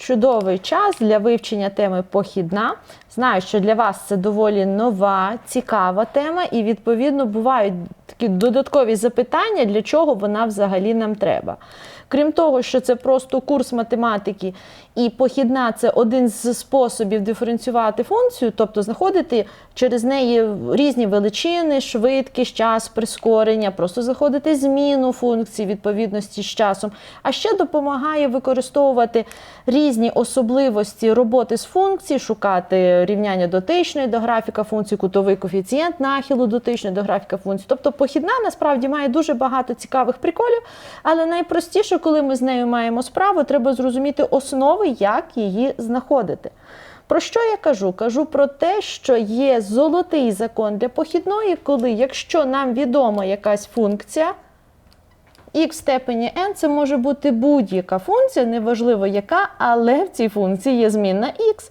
чудовий час для вивчення теми похідна. Знаю, що для вас це доволі нова, цікава тема, і відповідно бувають такі додаткові запитання, для чого вона взагалі нам треба. Крім того, що це просто курс математики, і похідна це один з способів диференціювати функцію, тобто знаходити через неї різні величини, швидкість, час, прискорення, просто заходити зміну функції відповідності з часом. А ще допомагає використовувати різні особливості роботи з функції, шукати рівняння дотичної до графіка функції, кутовий коефіцієнт нахилу дотичної до графіка функції. Тобто похідна насправді має дуже багато цікавих приколів, але найпростіше, коли ми з нею маємо справу, треба зрозуміти основи, як її знаходити. Про що я кажу? Кажу про те, що є золотий закон для похідної, коли якщо нам відома якась функція, х в степені n це може бути будь-яка функція, неважливо яка, але в цій функції є змінна х.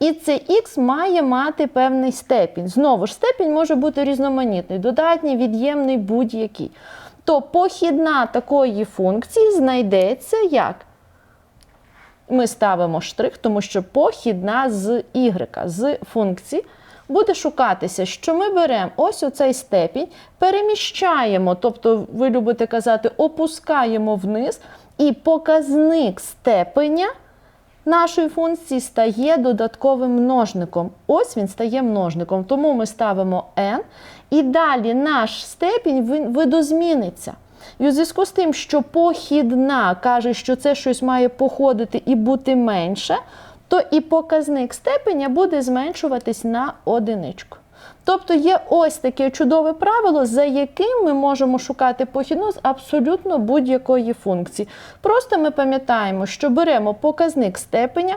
І цей х має мати певний степінь. Знову ж, степінь може бути різноманітний, додатній, від'ємний, будь-який. То похідна такої функції знайдеться як? Ми ставимо штрих, тому що похідна з y, з функції, буде шукатися, що ми беремо ось оцей степінь, переміщаємо, тобто, ви любите казати, опускаємо вниз, і показник степеня нашої функції стає додатковим множником. Ось він стає множником. Тому ми ставимо n, і далі наш степінь видозміниться. І у зв'язку з тим, що похідна каже, що це щось має походити і бути менше, то і показник степеня буде зменшуватись на одиничку. Тобто є ось таке чудове правило, за яким ми можемо шукати похідну з абсолютно будь-якої функції. Просто ми пам'ятаємо, що беремо показник степеня,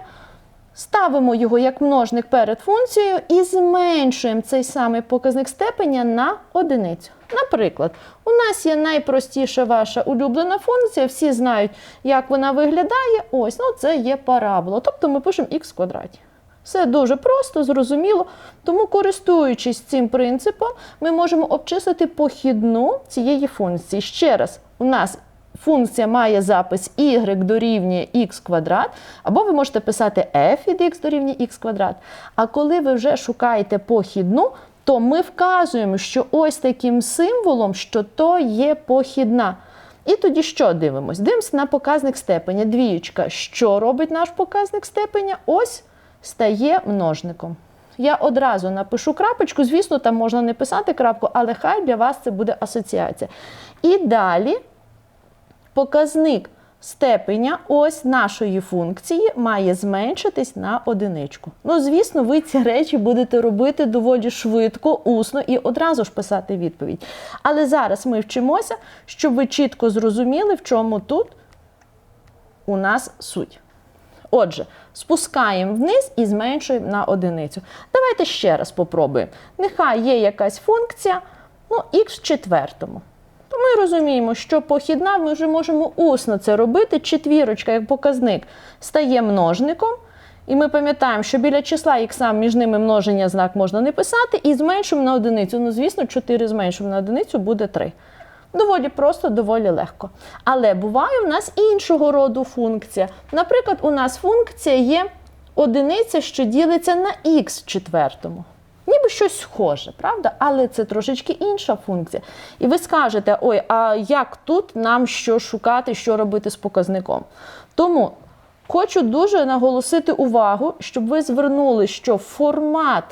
ставимо його як множник перед функцією і зменшуємо цей самий показник степеня на одиницю. Наприклад, у нас є найпростіша ваша улюблена функція, всі знають, як вона виглядає. Ось, ну це є парабола. Тобто ми пишемо х квадраті. Все дуже просто, зрозуміло. Тому, користуючись цим принципом, ми можемо обчислити похідну цієї функції. Ще раз, у нас функція має запис y дорівнює х квадрат, або ви можете писати f від x дорівнює х квадрат. А коли ви вже шукаєте похідну, то ми вказуємо, що ось таким символом, що то є похідна. І тоді що дивимось? Дивимося на показник степеня. Двієчка. Що робить наш показник степеня? Ось стає множником. Я одразу напишу крапочку, звісно, там можна не писати крапку, але хай для вас це буде асоціація. І далі показник степеня ось нашої функції має зменшитись на одиничку. Ну, звісно, ви ці речі будете робити доволі швидко, усно і одразу ж писати відповідь. Але зараз ми вчимося, щоб ви чітко зрозуміли, в чому тут у нас суть. Отже, спускаємо вниз і зменшуємо на одиницю. Давайте ще раз попробуємо. Нехай є якась функція, ну, х в четвертому. То ми розуміємо, що похідна ми вже можемо усно це робити. Четвірочка, як показник, стає множником. І ми пам'ятаємо, що біля числа х між ними множення знак можна не писати, і зменшуємо на одиницю. Ну, звісно, 4 зменшуємо на одиницю буде 3. Доволі просто, доволі легко. Але буває в нас іншого роду функція. Наприклад, у нас функція є одиниця, що ділиться на х в четвертому. Ніби щось схоже, правда? Але це трошечки інша функція. І ви скажете, ой, а як тут нам що шукати, що робити з показником? Тому хочу дуже наголосити увагу, щоб ви звернули, що формат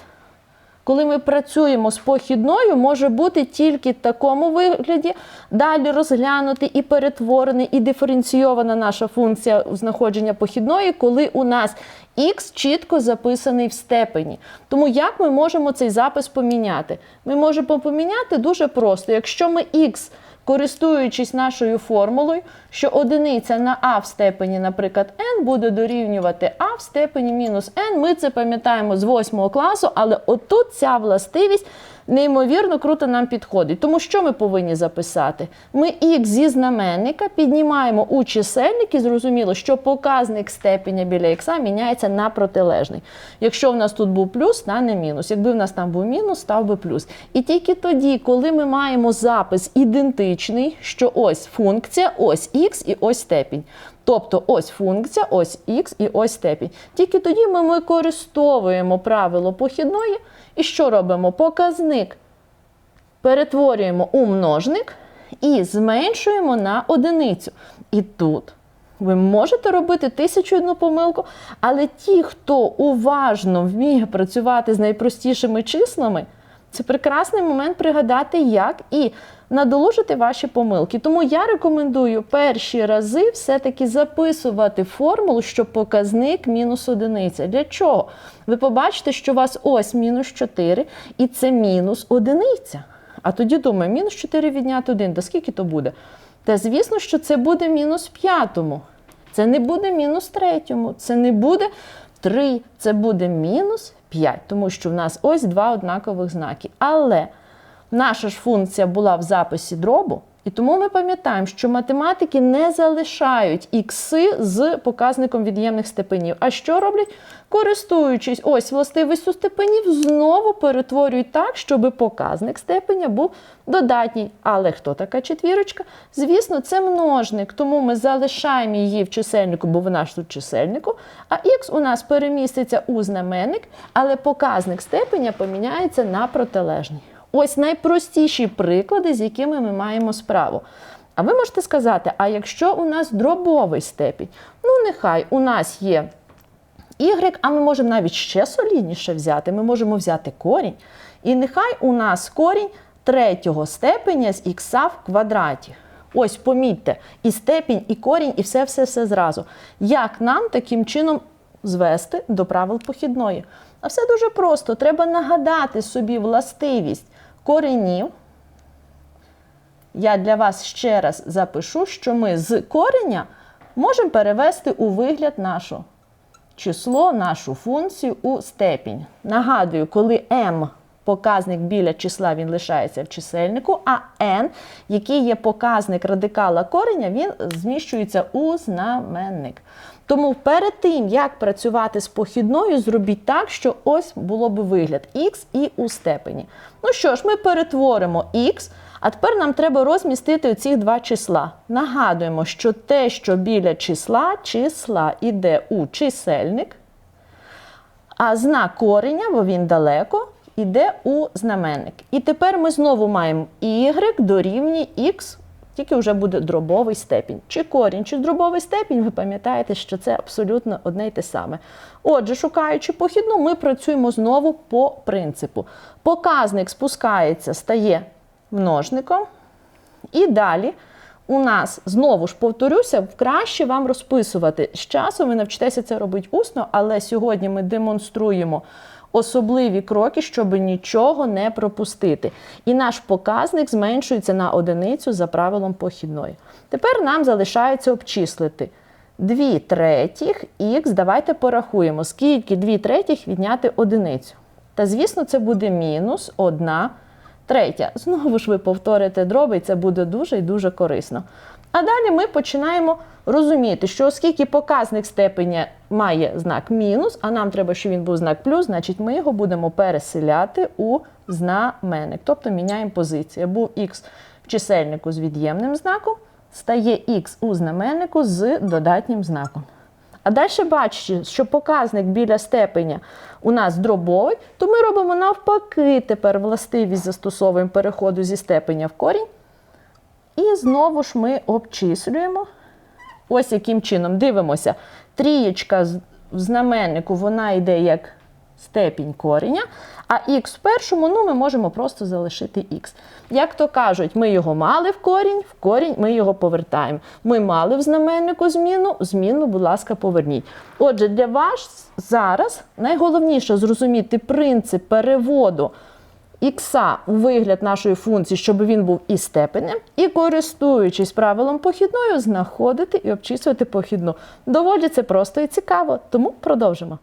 коли ми працюємо з похідною, може бути тільки в такому вигляді, далі розглянути і перетворений, і диференційована наша функція знаходження похідної, коли у нас х чітко записаний в степені. Тому як ми можемо цей запис поміняти? Ми можемо поміняти дуже просто. Якщо ми х користуючись нашою формулою, що одиниця на а в степені, наприклад, n буде дорівнювати а в степені мінус n. Ми це пам'ятаємо з 8 класу, але отут ця властивість неймовірно круто нам підходить. Тому що ми повинні записати? Ми х зі знаменника піднімаємо у чисельник і зрозуміло, що показник степеня біля х міняється на протилежний. Якщо в нас тут був плюс, стане мінус. Якби в нас там був мінус, став би плюс. І тільки тоді, коли ми маємо запис ідентичний, що ось функція, ось х і ось степінь. Тобто ось функція, ось х і ось степінь. Тільки тоді ми використовуємо правило похідної і що робимо? Показник перетворюємо у множник і зменшуємо на одиницю. І тут ви можете робити тисячу одну помилку, але ті, хто уважно вміє працювати з найпростішими числами, це прекрасний момент пригадати, як і надолужити ваші помилки. Тому я рекомендую перші рази все-таки записувати формулу, що показник мінус одиниця. Для чого? Ви побачите, що у вас ось мінус 4, і це мінус одиниця. А тоді думаю, мінус 4 відняти 1, то скільки то буде? Та звісно, що це буде мінус п'ятому. Це не буде мінус третьому, це не буде 3, це буде мінус 5, тому що в нас ось два однакових знаки. Але наша ж функція була в записі дробу, і тому ми пам'ятаємо, що математики не залишають ікси з показником від'ємних степенів. А що роблять? Користуючись ось властивістю степенів, знову перетворюють так, щоб показник степеня був додатній. Але хто така четвірочка? Звісно, це множник, тому ми залишаємо її в чисельнику, бо вона ж тут чисельнику. А х у нас переміститься у знаменник, але показник степеня поміняється на протилежний. Ось найпростіші приклади, з якими ми маємо справу. А ви можете сказати, а якщо у нас дробовий степінь, ну нехай у нас є y, а ми можемо навіть ще солідніше взяти. Ми можемо взяти корінь. І нехай у нас корінь третього степеня з х в квадраті. Ось помітьте, і степінь, і корінь, і все-все-все зразу. Як нам таким чином звести до правил похідної? А все дуже просто. Треба нагадати собі властивість коренів. Я для вас ще раз запишу, що ми з кореня можемо перевести у вигляд нашу число, нашу функцію у степінь. Нагадую, коли m показник біля числа, він лишається в чисельнику, а n, який є показник радикала кореня, він зміщується у знаменник. Тому перед тим, як працювати з похідною, зробіть так, що ось було би вигляд х і у степені. Ну що ж, ми перетворимо х, а тепер нам треба розмістити ці два числа. Нагадуємо, що те, що біля числа, числа йде у чисельник, а знак кореня, бо він далеко, йде у знаменник. І тепер ми знову маємо y дорівнює х, тільки вже буде дробовий степінь. Чи корінь, чи дробовий степінь, ви пам'ятаєте, що це абсолютно одне й те саме. Отже, шукаючи похідну, ми працюємо знову по принципу. Показник спускається, стає множником. І далі у нас, знову ж повторюся, краще вам розписувати. З часом ви навчитеся це робити усно, але сьогодні ми демонструємо особливі кроки, щоб нічого не пропустити. І наш показник зменшується на одиницю за правилом похідної. Tепер нам залишається обчислити 2 третіх х. Давайте порахуємо, скільки 2 третіх відняти одиницю. Та, звісно, це буде мінус 1 третя. Знову ж ви повторите дроби, і це буде дуже і дуже корисно. А далі ми починаємо розуміти, що оскільки показник степеня має знак мінус, а нам треба, щоб він був знак плюс, значить ми його будемо переселяти у знаменник. Тобто міняємо позицію. Був х в чисельнику з від'ємним знаком, стає х у знаменнику з додатнім знаком. А далі бачите, що показник біля степеня у нас дробовий, то ми робимо навпаки тепер властивість застосовуємо переходу зі степеня в корінь. І знову ж ми обчислюємо. Ось яким чином дивимося. Трієчка в знаменнику вона йде як степінь кореня, а х в першому ну, ми можемо просто залишити х. Як то кажуть, ми його мали в корінь, в корінь ми його повертаємо. Ми мали в знаменнику зміну, зміну, будь ласка, поверніть. Отже, для вас зараз найголовніше зрозуміти принцип переводу ікса у вигляд нашої функції, щоб він був і степенем, і користуючись правилом похідною, знаходити і обчислювати похідну. Доволі це просто і цікаво, тому продовжимо.